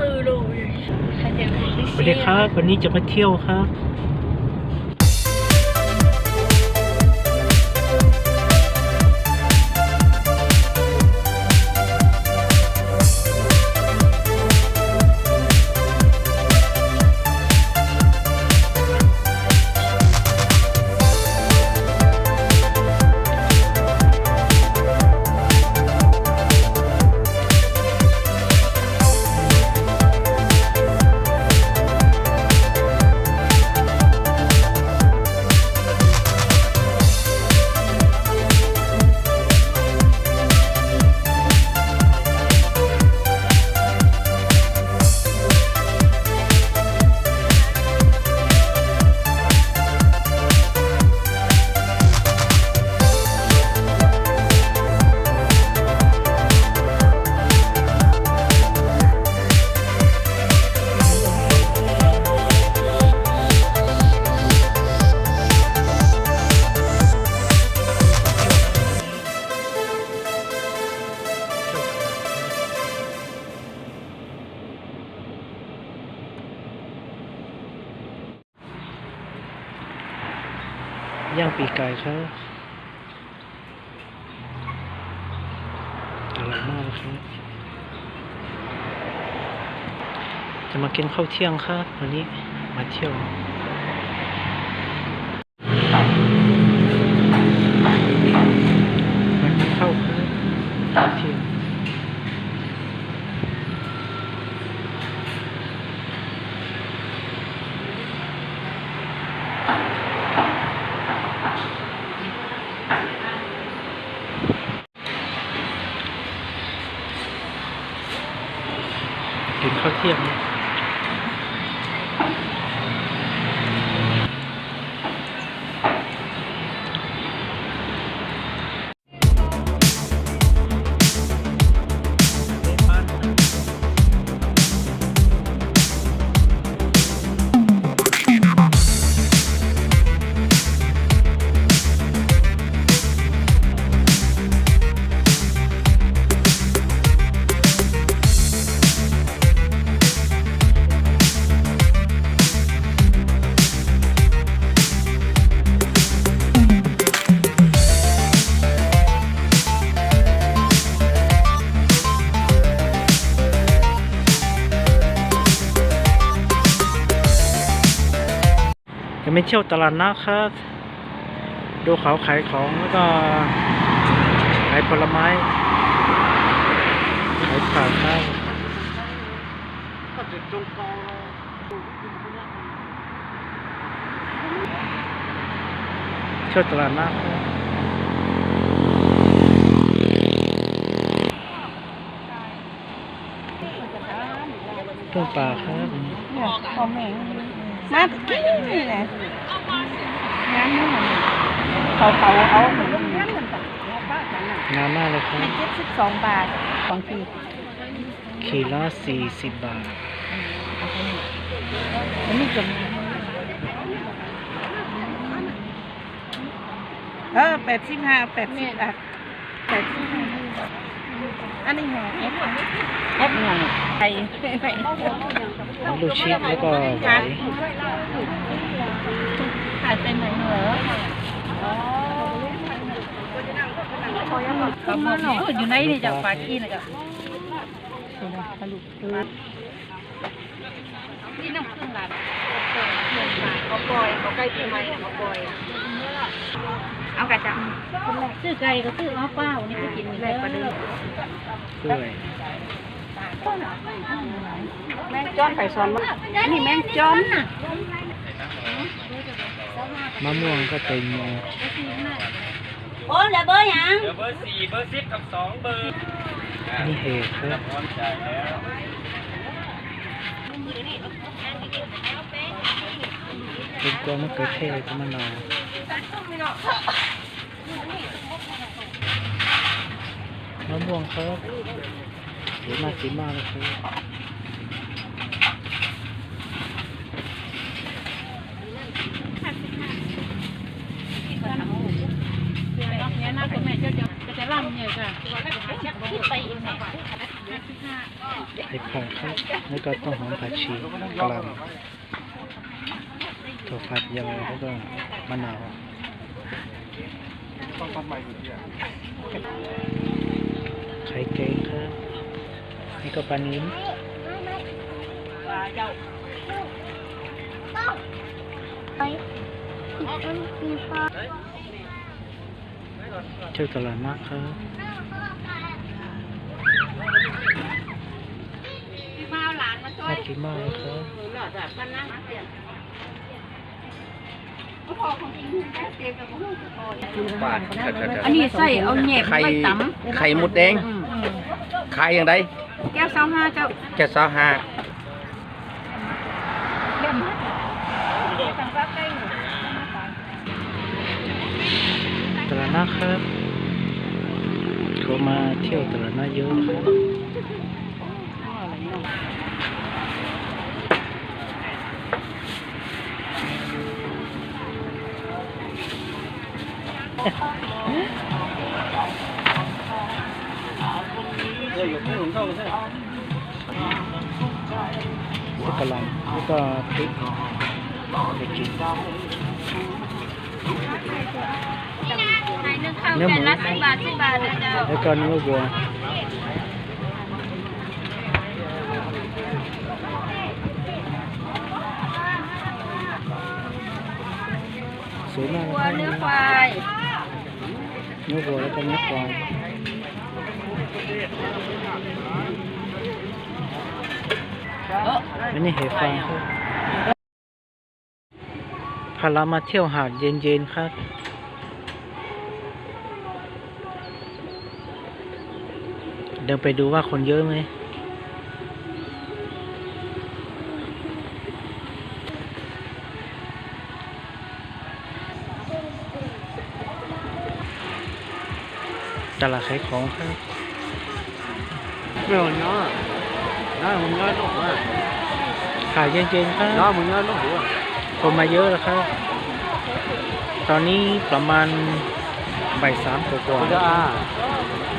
สวัสดีครับ วันนี้จะมาเที่ยวครับ ปีกไก่ครับอร่อยมากเลยครับ จะมากินข้าวเที่ยงครับ วันนี้มาเที่ยวมันมีข้าวครับข้าวเที่ยง กินข้าวเที่ยง จะไม่เที่ยวตลาดนะครับ ดูเขาขายของแล้วก็ขายผลไม้ขายผักครับเที่ยวตลาดนะครับต้นปลาครับพ่อแม่ มากินนี่แหละงานนี่มันเขาเขาเอาเหมือนงานมันแบบงามมากเลยครัไม่บเจ็ดสิบสองบาทบางทีขีดละสี่สิบบาทอันนี้จะเออแปดสิบห้าแปดสิบบาทแปดสิบห้าอันนี้ไงแอปแอปไงไปไป ลูกชิดแล้วก็ไหวขายเป็นไหนเหรอเขาบอกอยู่ไหนนี่จากฝากี้นะจ๊ะนี่น้ำผึ้งหลานเขาปล่อยเขาใกล้ปีใหม่เขาปล่อยเอากระจังซื้อไก่ก็ซื้อเอาเปล่านี่ก็กินแรกประเดิมกล้วย แมงจ้อนไข่ซ้อนมั้นี่แมงจ้อนน่ะมะม่วงก็เป็นโมโอ้เหลือเบอร์ยังเดี๋ยวเบอร์สี่เบอร์สิบกับสองเบอร์นี่เห็ดครับพร้อมจ่ายแล้วเป็นตัวมะเขือเทศกับมะนาวมะม่วงครับส วยมากสีมากเลยครับเนี่ยนะคุณแม่เจ้าจะจะรำเงยค่ะคิดไปอีกแม่ไข่ของครับแล้วก็ต้นหอมผัดชีกะหล่ำถั่วฝักยาวแล้วก็มะนาวไข่แกงครับ นี่ก็ปลานิ้นปลาเจ้าเที่ยวตลาดนัดครับพี่มาเอาหลานมาช่วยน่ากินมากเลยครับหลอดแบบพันนั่งเสียพอของจริงได้เสียกับพวกบาทอันนี้ใส่เอาแหนบไข่ไปตำไข่มดแดงขายอย่างไร แก้วเช้าห้าเจ้าแค่สาวห้า เล่มฮัดทางฟ้าใกล้หนูตลาดนัดครับเขามาเที่ยวตลาดนัดเยอะครับแล้วก็ลำแล้วก็พริกไปกินไข่นึ่งข้าวแกงละสิบบาทสิบบาทเลยเจ้าแล้วก็เนื้อวัวสวยมากวัวเนื้อควายเนื้อวัวแล้วก็เนื้อควาย อันนี้เห็ดฟางครับพาเรามาเที่ยวหาดเย็นๆครับ เดินไปดูว่าคนเยอะไหมตลาดขายของครับ ไม่หมดเนาะน้ามึงเนาะลูกขายเย็นๆครับน้ามึงเนาะลูกหัวคนมาเยอะแล้วครับ ตอนนี้ประมาณบ่ายสามกว่าจ้าๆ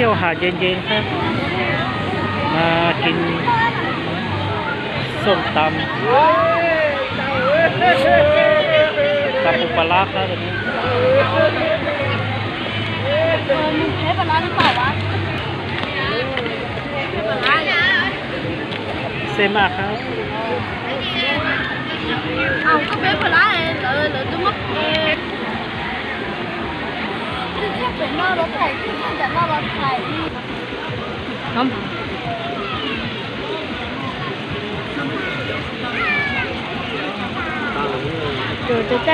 มาเที่ยวหาดเย็นๆครับมากินส้มตำตำปูปลาร้าครับตอนนี้เออมึงใช้ปลาร้าหรือเปล่าวะใช้ปลาร้าเนี่ยเซมากครับเอาก็เป็นปลาร้าเลยเหรอเหรอจะมักเองคือแค่ เป็นหน้ารถไฟที่มันจะหน้ารถไฟน้ำเดี๋ยวจะไ